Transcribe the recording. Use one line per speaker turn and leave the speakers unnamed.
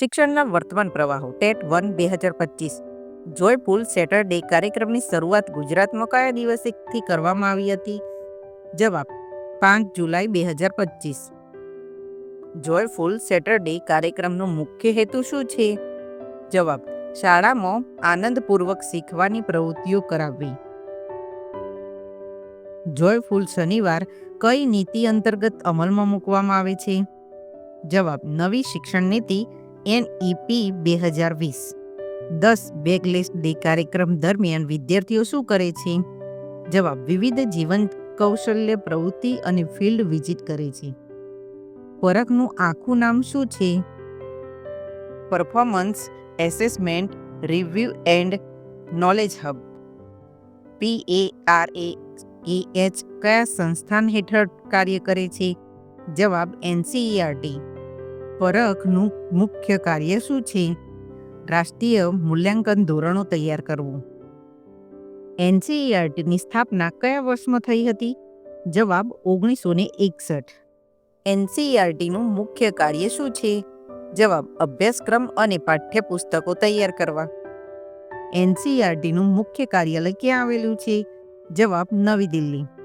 શિક્ષણના વર્તમાન પ્રવાહો, ટેટ વન, બે હજાર પચીસ. જોયફુલ સેટરડે કાર્યક્રમની શરૂઆત ગુજરાતમાં કયા દિવસેથી કરવામાં આવી હતી. જવાબ, પાંચ જુલાઈ, બે હજાર પચીસ. જોયફુલ સેટરડે કાર્યક્રમનો મુખ્ય હેતુ શું છે? જવાબ, શાળામાં આનંદપૂર્વક શીખવાની પ્રવૃત્તિઓ કરાવવી. જોયફુલ શનિવાર કઈ નીતિ અંતર્ગત અમલમાં મૂકવામાં આવે છે? જવાબ, નવી શિક્ષણ નીતિ એનઈપી બે હજાર વીસ. દસ બેકલિસ્ટ ડે કાર્યક્રમ દરમિયાન વિદ્યાર્થીઓ શું કરે છે? જવાબ, વિવિધ જીવન કૌશલ્ય, પ્રવૃત્તિ અને ફિલ્ડ વિઝિટ કરે છે. ખોરાકનું આખું નામ શું છે? Performance, assessment, review and knowledge hub. P A R A H કયા સંસ્થાન હેઠળ કાર્ય કરે છે? જવાબ એનસીઈઆરટી પરખનું મુખ્ય કાર્ય શું છે? રાષ્ટ્રીય મૂલ્યાંકન ધોરણો તૈયાર કરવું. એનસીઈઆરટીની સ્થાપના કયા વર્ષમાં થઈ હતી? જવાબ ઓગણીસો ને એકસઠ. એનસીઈઆરટીનું મુખ્ય કાર્ય શું છે? જવાબ અભ્યાસક્રમ અને પાઠ્યપુસ્તકો તૈયાર કરવા. એનસીઈઆરટીનું મુખ્ય કાર્યાલય ક્યાં આવેલું છે? જવાબ નવી દિલ્હી.